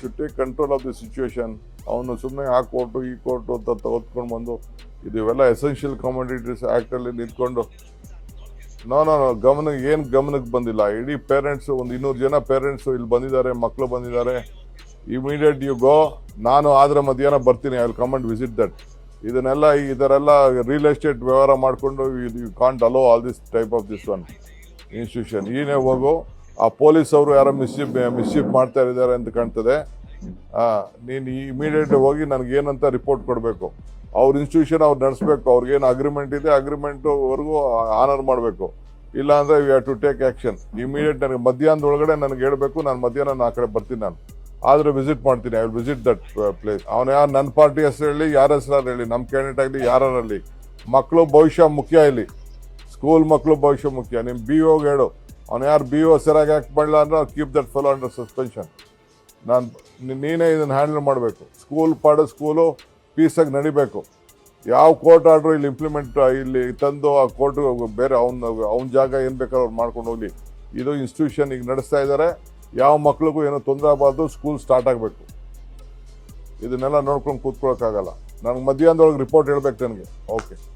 Should take control of the situation ಅವನು ಸುಮ್ಮನೆ ಆ ಕೋರ್ಟು ಈ ಕೋರ್ಟು ಅಂತ ತೆಗೆದುಕೊಂಡು ಬಂದು ಇದು ಇವೆಲ್ಲ ಎಸೆನ್ಷಿಯಲ್ ಕಮೋಡಿಟೀಸ್ ಆ್ಯಕ್ಟಲ್ಲಿ ನಿಂತ್ಕೊಂಡು ನೋ ನೋ ನೋ ಗಮನ ಏನು ಗಮನಕ್ಕೆ ಬಂದಿಲ್ಲ. ಇಡೀ ಪೇರೆಂಟ್ಸು ಒಂದು ಇನ್ನೂರು ಜನ ಪೇರೆಂಟ್ಸು ಇಲ್ಲಿ ಬಂದಿದ್ದಾರೆ ಮಕ್ಕಳು ಬಂದಿದ್ದಾರೆ. ಇಮಿಡಿಯೇಟ್ ಯು ಗೋ ನಾನು ಆದರೆ ಮಧ್ಯಾಹ್ನ ಬರ್ತೀನಿ I will come and visit that ಇದನ್ನೆಲ್ಲ, ಇದರೆಲ್ಲ ರಿಯಲ್ ಎಸ್ಟೇಟ್ ವ್ಯವಹಾರ ಮಾಡಿಕೊಂಡು you can't allow all this type of this one institution ಈನೇ ಹೋಗು ಆ ಪೊಲೀಸ್ ಅವರು ಯಾರೋ ಮಿಸ್ಚೀಫ್ ಮಿಸ್ಚೀಫ್ ಮಾಡ್ತಾ ಇದ್ದಾರೆ ಅಂತ ಕಾಣ್ತದೆ. ನೀನು ಇಮಿಡಿಯೇಟ್ ಹೋಗಿ ನನಗೆ ಏನಂತ ರಿಪೋರ್ಟ್ ಕೊಡಬೇಕು. ಅವ್ರ ಇನ್ಸ್ಟಿಟ್ಯೂಷನ್ ಅವ್ರು ನಡೆಸಬೇಕು. ಅವ್ರಿಗೇನು ಅಗ್ರಿಮೆಂಟ್ ಇದೆ ಅಗ್ರಿಮೆಂಟ್ವರೆಗೂ ಆನರ್ ಮಾಡಬೇಕು. ಇಲ್ಲ ಅಂದರೆ we have to take action immediate ನನಗೆ ಮಧ್ಯಾಹ್ನದೊಳಗಡೆ ನನಗೆ ಹೇಳಬೇಕು, ನಾನು ಮಧ್ಯಾಹ್ನ ಆ ಕಡೆ ಬರ್ತೀನಿ ನಾನು. ಆದರೆ ವಿಸಿಟ್ ಮಾಡ್ತೀನಿ. I will visit that place ಅವನು ಯಾರು ನನ್ನ ಪಾರ್ಟಿ ಹೆಸರು ಹೇಳಿ, ಯಾರ ಹೆಸರು ಹೇಳಿ ನಮ್ಮ ಕ್ಯಾಂಡಿಡೇಟ್ ಆಗಲಿ ಯಾರಲ್ಲಿ ಮಕ್ಕಳು ಭವಿಷ್ಯ ಮುಖ್ಯ ಇಲ್ಲಿ. ಸ್ಕೂಲ್ ಮಕ್ಕಳು ಭವಿಷ್ಯ ಮುಖ್ಯ. ನಿಮ್ಮ ಬಿ ಓಗೆ ಹೇಳು. ಅವ್ನು ಯಾರು ಬಿ ಓ ಸರಿಯಾಗಿ ಆ್ಯಕ್ಟ್ ಮಾಡಲ್ಲ ಅಂದ್ರೆ keep that fellow under suspension ನಾನು ನೀನೇ ಇದನ್ನು ಹ್ಯಾಂಡಲ್ ಮಾಡಬೇಕು. ಸ್ಕೂಲ್ ಪಾಡು ಸ್ಕೂಲು ಪೀಸಾಗಿ ನಡಿಬೇಕು. ಯಾವ ಕೋರ್ಟ್ ಆರ್ಡ್ರು ಇಲ್ಲಿ ಇಂಪ್ಲಿಮೆಂಟ್ ಇಲ್ಲಿ ತಂದು ಆ ಕೋರ್ಟ್ ಬೇರೆ ಅವ್ನ ಅವ್ನ ಜಾಗ ಏನು ಬೇಕಾದ್ರೂ ಅವ್ರು ಮಾಡ್ಕೊಂಡು ಹೋಗಲಿ. ಇದು ಇನ್ಸ್ಟಿಟ್ಯೂಷನ್ ಈಗ ನಡೆಸ್ತಾ ಇದ್ದಾರೆ ಯಾವ ಮಕ್ಳಿಗೂ ಏನೋ ತೊಂದರೆ ಆಗಬಾರ್ದು ಸ್ಕೂಲ್ ಸ್ಟಾರ್ಟ್ ಆಗಬೇಕು. ಇದನ್ನೆಲ್ಲ ನೋಡ್ಕೊಂಡು ಕೂತ್ಕೊಳ್ಳೋಕ್ಕಾಗಲ್ಲ ನನಗೆ ಮಧ್ಯಾಹ್ನದೊಳಗೆ ರಿಪೋರ್ಟ್ ಹೇಳ್ಬೇಕು ನನಗೆ. ಓಕೆ